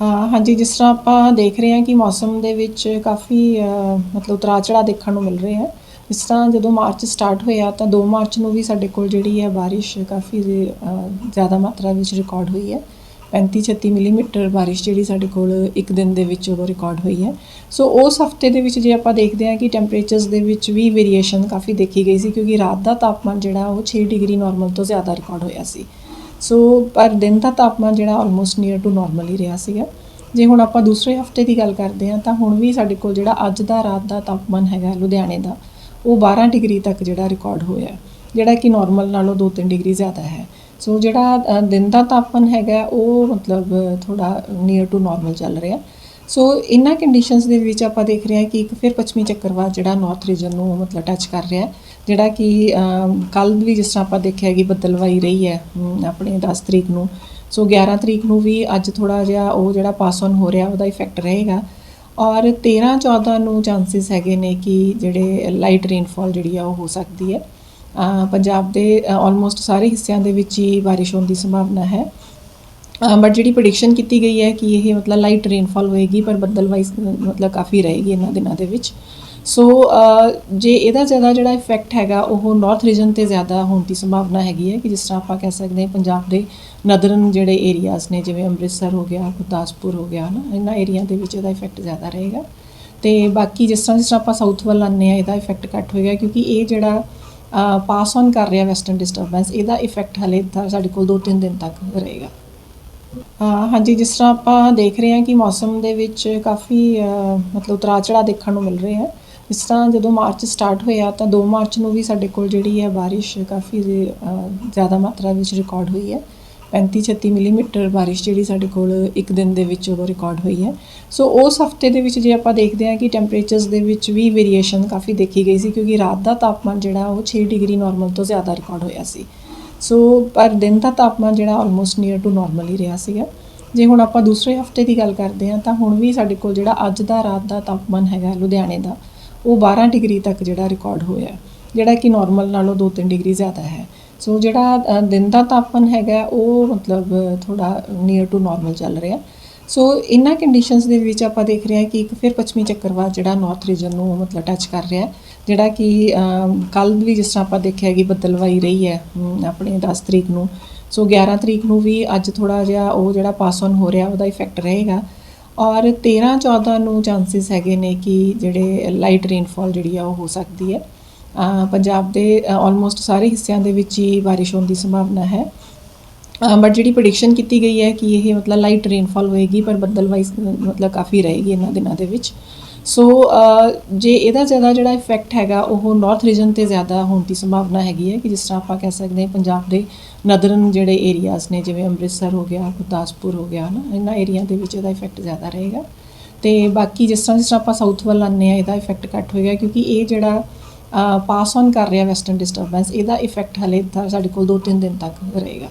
ਹਾਂਜੀ, ਜਿਸ ਤਰ੍ਹਾਂ ਆਪਾਂ ਦੇਖ ਰਹੇ ਹਾਂ ਕਿ ਮੌਸਮ ਦੇ ਵਿੱਚ ਕਾਫੀ ਮਤਲਬ ਉਤਰਾਅ ਚੜਾਅ ਦੇਖਣ ਨੂੰ ਮਿਲ ਰਹੇ ਹੈ। ਜਿਸ ਤਰ੍ਹਾਂ ਜਦੋਂ ਮਾਰਚ ਸਟਾਰਟ ਹੋਇਆ ਤਾਂ 2 ਮਾਰਚ ਨੂੰ ਵੀ ਸਾਡੇ ਕੋਲ ਜਿਹੜੀ ਹੈ ਬਾਰਿਸ਼ ਕਾਫੀ ਜ਼ਿਆਦਾ ਮਾਤਰਾ ਵਿੱਚ ਰਿਕਾਰਡ ਹੋਈ ਹੈ। 35 36 ਮਿਲੀਮੀਟਰ ਬਾਰਿਸ਼ ਜਿਹੜੀ ਸਾਡੇ ਕੋਲ ਇੱਕ ਦਿਨ ਦੇ ਵਿੱਚ ਉਦੋਂ ਰਿਕਾਰਡ ਹੋਈ ਹੈ। ਸੋ ਉਸ ਹਫ਼ਤੇ ਦੇ ਵਿੱਚ ਜੇ ਆਪਾਂ ਦੇਖਦੇ ਹਾਂ ਕਿ ਟੈਂਪਰੇਚਰਸ ਦੇ ਵਿੱਚ ਵੀ ਵੇਰੀਏਸ਼ਨ ਕਾਫੀ ਦੇਖੀ ਗਈ ਸੀ ਕਿਉਂਕਿ ਰਾਤ ਦਾ ਤਾਪਮਾਨ ਜਿਹੜਾ ਉਹ 6 ਡਿਗਰੀ ਨਾਰਮਲ ਤੋਂ ਜ਼ਿਆਦਾ ਰਿਕਾਰਡ ਹੋਇਆ ਸੀ। ਸੋ ਪਰ ਦਿਨ ਦਾ ਤਾਪਮਾਨ ਜਿਹੜਾ ਆਲਮੋਸਟ ਨੀਅਰ ਟੂ ਨਾਰਮਲ ਹੀ ਰਿਹਾ ਸੀਗਾ। ਜੇ ਹੁਣ ਆਪਾਂ ਦੂਸਰੇ ਹਫ਼ਤੇ ਦੀ ਗੱਲ ਕਰਦੇ ਹਾਂ, ਤਾਂ ਹੁਣ ਵੀ ਸਾਡੇ ਕੋਲ ਜਿਹੜਾ ਅੱਜ ਦਾ ਰਾਤ ਦਾ ਤਾਪਮਾਨ ਹੈਗਾ ਲੁਧਿਆਣੇ ਦਾ, ਉਹ 12 ਡਿਗਰੀ ਤੱਕ ਜਿਹੜਾ ਰਿਕਾਰਡ ਹੋਇਆ ਜਿਹੜਾ ਕਿ ਨਾਰਮਲ ਨਾਲੋਂ 2-3 ਡਿਗਰੀ ਜ਼ਿਆਦਾ ਹੈ। ਸੋ ਜਿਹੜਾ ਦਿਨ ਦਾ ਤਾਪਮਾਨ ਹੈਗਾ, ਉਹ ਮਤਲਬ ਥੋੜਾ ਨੀਅਰ ਟੂ ਨਾਰਮਲ ਚੱਲ ਰਿਹਾ। ਸੋ ਇਨ੍ਹਾਂ ਕੰਡੀਸ਼ਨਸ ਦੇ ਵਿੱਚ ਆਪਾਂ ਦੇਖ ਰਹੇ ਹਾਂ ਕਿ ਇੱਕ ਫਿਰ ਪੱਛਮੀ ਚੱਕਰਵਾਤ ਜਿਹੜਾ ਨਾਰਥ ਰੀਜਨ ਨੂੰ ਮਤਲਬ ਟੱਚ ਕਰ ਰਿਹਾ ਹੈ। ਜਿਹੜਾ ਕਿ ਕੱਲ ਵੀ ਜਿਸ ਤਰ੍ਹਾਂ ਆਪਾਂ ਦੇਖਿਆ ਕਿ ਬੱਦਲਵਾਈ ਰਹੀ ਹੈ ਆਪਣੇ 10 ਤਰੀਕ ਨੂੰ। ਸੋ 11 ਤਰੀਕ ਨੂੰ ਵੀ ਅੱਜ ਥੋੜਾ ਜਿਹਾ ਉਹ ਜਿਹੜਾ ਪਾਸ ਔਨ ਹੋ ਰਿਹਾ, ਉਹਦਾ ਇਫੈਕਟ ਰਹੇਗਾ। ਔਰ 13 14 ਨੂੰ ਚਾਂਸਸ ਹੈਗੇ ਨੇ ਕਿ ਜਿਹੜੇ ਲਾਈਟ ਰੇਨਫਾਲ ਜਿਹੜੀ ਆ ਉਹ ਹੋ ਸਕਦੀ ਹੈ। ਪੰਜਾਬ ਦੇ ਆਲਮੋਸਟ ਸਾਰੇ ਹਿੱਸਿਆਂ ਦੇ ਵਿੱਚ ਹੀ ਬਾਰਿਸ਼ ਹੋਣ ਦੀ ਸੰਭਾਵਨਾ ਹੈ। ਬਟ ਜਿਹੜੀ ਪ੍ਰੈਡਿਕਸ਼ਨ ਕੀਤੀ ਗਈ ਹੈ ਕਿ ਇਹ ਮਤਲਬ ਲਾਈਟ ਰੇਨਫਾਲ ਹੋਏਗੀ, ਪਰ ਬੱਦਲ ਵਾਈਜ਼ ਮਤਲਬ ਕਾਫੀ ਰਹੇਗੀ ਇਹਨਾਂ ਦਿਨਾਂ ਦੇ ਵਿੱਚ। ਸੋ ਜੇ ਇਹਦਾ ਜ਼ਿਆਦਾ ਜਿਹੜਾ ਇਫੈਕਟ ਹੈਗਾ, ਉਹ ਨਾਰਥ ਰੀਜਨ ਤੇ ਜ਼ਿਆਦਾ ਹੋਣ ਦੀ ਸੰਭਾਵਨਾ ਹੈਗੀ ਹੈ ਕਿ ਜਿਸ ਤਰ੍ਹਾਂ ਆਪਾਂ ਕਹਿ ਸਕਦੇ ਹਾਂ ਪੰਜਾਬ ਦੇ ਨਦਰਨ ਜਿਹੜੇ ਏਰੀਆਜ਼ ਨੇ, ਜਿਵੇਂ ਅੰਮ੍ਰਿਤਸਰ ਹੋ ਗਿਆ, ਗੁਰਦਾਸਪੁਰ ਹੋ ਗਿਆ ਨਾ ਇਹਨਾਂ ਏਰੀਆ ਦੇ ਵਿੱਚ ਇਹਦਾ ਇਫੈਕਟ ਜ਼ਿਆਦਾ ਰਹੇਗਾ। ਤੇ ਬਾਕੀ ਜਿਸ ਤਰ੍ਹਾਂ ਜਿਸ ਤਰ੍ਹਾਂ ਆਪਾਂ ਸਾਊਥ ਵੱਲ ਆਉਂਦੇ ਆ ਇਹਦਾ ਇਫੈਕਟ ਘੱਟ ਹੋਏਗਾ, ਕਿਉਂਕਿ ਇਹ ਜਿਹੜਾ ਪਾਸ ਔਨ ਕਰ ਰਿਹਾ ਵੈਸਟਰਨ ਡਿਸਟਰਬੈਂਸ ਇਹਦਾ ਇਫੈਕਟ ਹਲੇ ਤਾਂ ਸਾਡੇ ਕੋਲ 2-3 ਦਿਨ ਤੱਕ ਰਹੇਗਾ। ਹਾਂਜੀ, ਜਿਸ ਤਰ੍ਹਾਂ ਆਪਾਂ ਦੇਖ ਰਹੇ ਹਾਂ ਕਿ ਮੌਸਮ ਦੇ ਵਿੱਚ ਕਾਫੀ ਮਤਲਬ ਉਤਰਾ ਚੜਾਅ ਦੇਖਣ ਨੂੰ ਮਿਲ ਰਹੇ ਹੈ। ਜਿਸ ਤਰ੍ਹਾਂ ਜਦੋਂ ਮਾਰਚ ਸਟਾਰਟ ਹੋਇਆ ਤਾਂ 2 ਮਾਰਚ ਨੂੰ ਵੀ ਸਾਡੇ ਕੋਲ ਜਿਹੜੀ ਹੈ ਬਾਰਿਸ਼ ਕਾਫੀ ਜ਼ਿਆਦਾ ਮਾਤਰਾ ਵਿੱਚ ਰਿਕਾਰਡ ਹੋਈ ਹੈ। 35 36 ਮਿਲੀਮੀਟਰ ਬਾਰਿਸ਼ ਜਿਹੜੀ ਸਾਡੇ ਕੋਲ ਇੱਕ ਦਿਨ ਦੇ ਵਿੱਚ ਉਦੋਂ ਰਿਕਾਰਡ ਹੋਈ ਹੈ। ਸੋ ਉਸ ਹਫ਼ਤੇ ਦੇ ਵਿੱਚ ਜੇ ਆਪਾਂ ਦੇਖਦੇ ਹਾਂ ਕਿ ਟੈਂਪਰੇਚਰਸ ਦੇ ਵਿੱਚ ਵੀ ਵੇਰੀਏਸ਼ਨ ਕਾਫੀ ਦੇਖੀ ਗਈ ਸੀ ਕਿਉਂਕਿ ਰਾਤ ਦਾ ਤਾਪਮਾਨ ਜਿਹੜਾ ਉਹ 6 ਡਿਗਰੀ ਨਾਰਮਲ ਤੋਂ ਜ਼ਿਆਦਾ ਰਿਕਾਰਡ ਹੋਇਆ ਸੀ। ਸੋ ਪਰ ਦਿਨ ਦਾ ਤਾਪਮਾਨ ਜਿਹੜਾ ਆਲਮੋਸਟ ਨੀਅਰ ਟੂ ਨਾਰਮਲ ਹੀ ਰਿਹਾ ਸੀਗਾ। ਜੇ ਹੁਣ ਆਪਾਂ ਦੂਸਰੇ ਹਫ਼ਤੇ ਦੀ ਗੱਲ ਕਰਦੇ ਹਾਂ, ਤਾਂ ਹੁਣ ਵੀ ਸਾਡੇ ਕੋਲ ਜਿਹੜਾ ਅੱਜ ਦਾ ਰਾਤ ਦਾ ਤਾਪਮਾਨ ਹੈਗਾ ਲੁਧਿਆਣੇ ਦਾ, ਉਹ 12 ਡਿਗਰੀ ਤੱਕ ਜਿਹੜਾ ਰਿਕਾਰਡ ਹੋਇਆ ਜਿਹੜਾ ਕਿ ਨਾਰਮਲ ਨਾਲੋਂ 2-3 ਡਿਗਰੀ ਜ਼ਿਆਦਾ ਹੈ। ਸੋ ਜਿਹੜਾ ਦਿਨ ਦਾ ਤਾਪਮਾਨ ਹੈਗਾ, ਉਹ ਮਤਲਬ ਥੋੜਾ ਨੀਅਰ ਟੂ ਨਾਰਮਲ ਚੱਲ ਰਿਹਾ। ਸੋ ਇਨ੍ਹਾਂ ਕੰਡੀਸ਼ਨਸ ਦੇ ਵਿੱਚ ਆਪਾਂ ਦੇਖ ਰਹੇ ਹਾਂ ਕਿ ਇੱਕ ਫਿਰ ਪੱਛਮੀ ਚੱਕਰਵਾਤ ਜਿਹੜਾ ਨਾਰਥ ਰੀਜਨ ਨੂੰ ਮਤਲਬ ਟੱਚ ਕਰ ਰਿਹਾ ਹੈ, ਜਿਹੜਾ ਕਿ ਕੱਲ ਵੀ ਜਿਸ ਤਰ੍ਹਾਂ ਆਪਾਂ ਦੇਖਿਆ ਕਿ ਬੱਦਲਵਾਈ ਰਹੀ ਹੈ ਆਪਣੇ 10 ਤਰੀਕ ਨੂੰ। ਸੋ 11 ਤਰੀਕ ਨੂੰ ਵੀ ਅੱਜ ਥੋੜਾ ਜਿਹਾ ਉਹ ਜਿਹੜਾ ਪਾਸ ਔਨ ਹੋ ਰਿਹਾ, ਉਹਦਾ ਇਫੈਕਟ ਰਹੇਗਾ। ਔਰ 13 14 ਨੂੰ ਚਾਂਸਸ ਹੈਗੇ ਨੇ ਕਿ ਜਿਹੜੇ ਲਾਈਟ ਰੇਨਫਾਲ ਜਿਹੜੀ ਆ ਉਹ ਹੋ ਸਕਦੀ ਹੈ। ਪੰਜਾਬ ਦੇ ਆਲਮੋਸਟ ਸਾਰੇ ਹਿੱਸਿਆਂ ਦੇ ਵਿੱਚ ਹੀ ਬਾਰਿਸ਼ ਹੋਣ ਦੀ ਸੰਭਾਵਨਾ ਹੈ। ਬਟ ਜਿਹੜੀ ਪ੍ਰੈਡਿਕਸ਼ਨ ਕੀਤੀ ਗਈ ਹੈ ਕਿ ਇਹ ਮਤਲਬ ਲਾਈਟ ਰੇਨਫਾਲ ਹੋਏਗੀ, ਪਰ ਬੱਦਲ ਵਾਈਜ਼ ਮਤਲਬ ਕਾਫੀ ਰਹੇਗੀ ਇਹਨਾਂ ਦਿਨਾਂ ਦੇ ਵਿੱਚ। ਸੋ ਜੇ ਇਹਦਾ ਜ਼ਿਆਦਾ ਜਿਹੜਾ ਇਫੈਕਟ ਹੈਗਾ, ਉਹ ਨਾਰਥ ਰੀਜਨ ਤੇ ਜ਼ਿਆਦਾ ਹੋਣ ਦੀ ਸੰਭਾਵਨਾ ਹੈਗੀ ਹੈ ਕਿ ਜਿਸ ਤਰ੍ਹਾਂ ਆਪਾਂ ਕਹਿ ਸਕਦੇ ਹਾਂ ਪੰਜਾਬ ਦੇ ਨਦਰਨ ਜਿਹੜੇ ਏਰੀਆਜ਼ ਨੇ, ਜਿਵੇਂ ਅੰਮ੍ਰਿਤਸਰ ਹੋ ਗਿਆ, ਗੁਰਦਾਸਪੁਰ ਹੋ ਗਿਆ ਨਾ ਇਹਨਾਂ ਏਰੀਆ ਦੇ ਵਿੱਚ ਇਹਦਾ ਇਫੈਕਟ ਜ਼ਿਆਦਾ ਰਹੇਗਾ। ਤੇ ਬਾਕੀ ਜਿਸ ਤਰ੍ਹਾਂ ਜਿਸ ਤਰ੍ਹਾਂ ਆਪਾਂ ਸਾਊਥ ਵੱਲ ਆਉਂਦੇ ਆ ਇਹਦਾ ਇਫੈਕਟ ਘੱਟ ਹੋਏਗਾ, ਕਿਉਂਕਿ ਇਹ ਜਿਹੜਾ ਪਾਸ ਔਨ ਕਰ ਰਿਹਾ ਵੈਸਟਰਨ ਡਿਸਟਰਬੈਂਸ ਇਹਦਾ ਇਫੈਕਟ ਹਲੇ ਤਾਂ ਸਾਡੇ ਕੋਲ 2-3 ਦਿਨ ਤੱਕ ਰਹੇਗਾ।